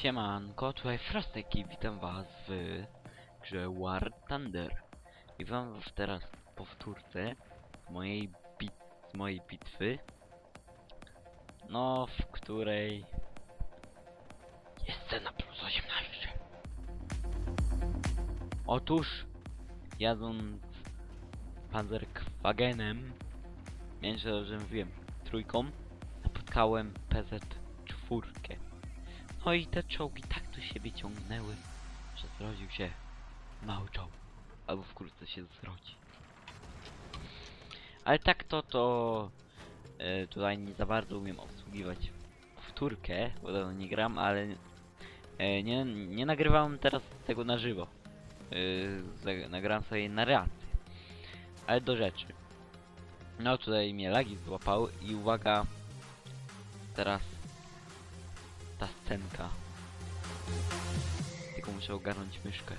Siemanko, tutaj Frostek i witam was w grze War Thunder. I wam teraz powtórce mojej bit z mojej bitwy. No, w której jest cena plus 18. Otóż, jadąc Panzerwagenem, więcej dobrze mówiłem, trójką, napotkałem PZ-4. No i te czołgi tak do siebie ciągnęły, że zrodził się mały czołg. Albo wkrótce się zrodzi. Ale tak to to e, tutaj nie za bardzo umiem obsługiwać wtórkę, bo dawno nie gram, ale e, nie, nie nagrywam teraz tego na żywo. E, nagrałem sobie narrację. Ale do rzeczy. No tutaj mnie lagi złapały i uwaga, teraz ta scenka. Tylko muszę ogarnąć myszkę.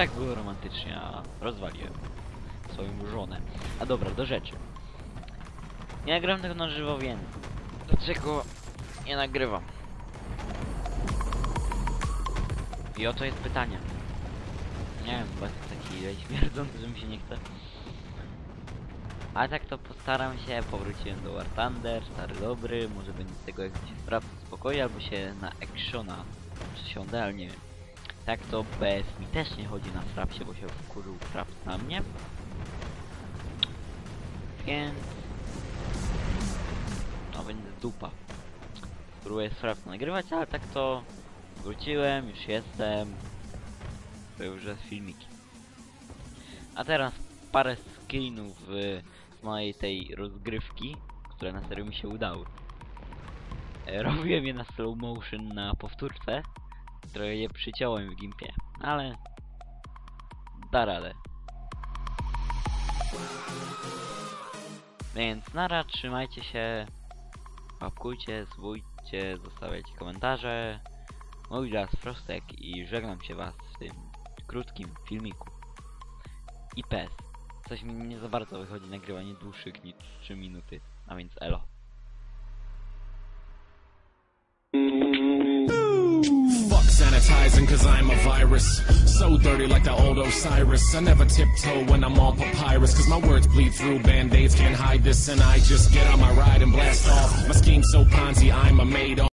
Tak było romantycznie, a rozwaliłem swoją żonę. A dobra, do rzeczy. Nie nagram tego na żywo, więc dlaczego nie nagrywam? I oto jest pytanie. Nie wiem, bo jest taki śmierdzący, że mi się nie chce. A tak to postaram się, powróciłem do War Thunder, stary dobry, może będzie z tego jakiś spraw spokoju, albo się na actiona przesiądę, ale nie wiem. Tak to BS mi też nie chodzi na frapsie, bo się wkurzył fraps na mnie. Więc... No będzie dupa. Spróbuję fraps nagrywać, ale tak to... Wróciłem, już jestem. To już jest filmiki. A teraz parę screenów y, z mojej tej rozgrywki, które na serio mi się udały. E, Robiłem je na slow motion na powtórce, Trochę je przyciąłem w gimpie, ale da radę. Więc nara, trzymajcie się, łapkujcie, subujcie, zostawiajcie komentarze. Mój raz Frostek i żegnam się was w tym krótkim filmiku. I PES. Coś mi nie za bardzo wychodzi nagrywanie dłuższych niż 3 minuty, a więc elo. Sanitizing cause I'm a virus. So dirty like the old Osiris. I never tiptoe when I'm on papyrus cause my words bleed through band-aids can't hide this and I just get on my ride and blast off. My scheme's so Ponzi I'm a made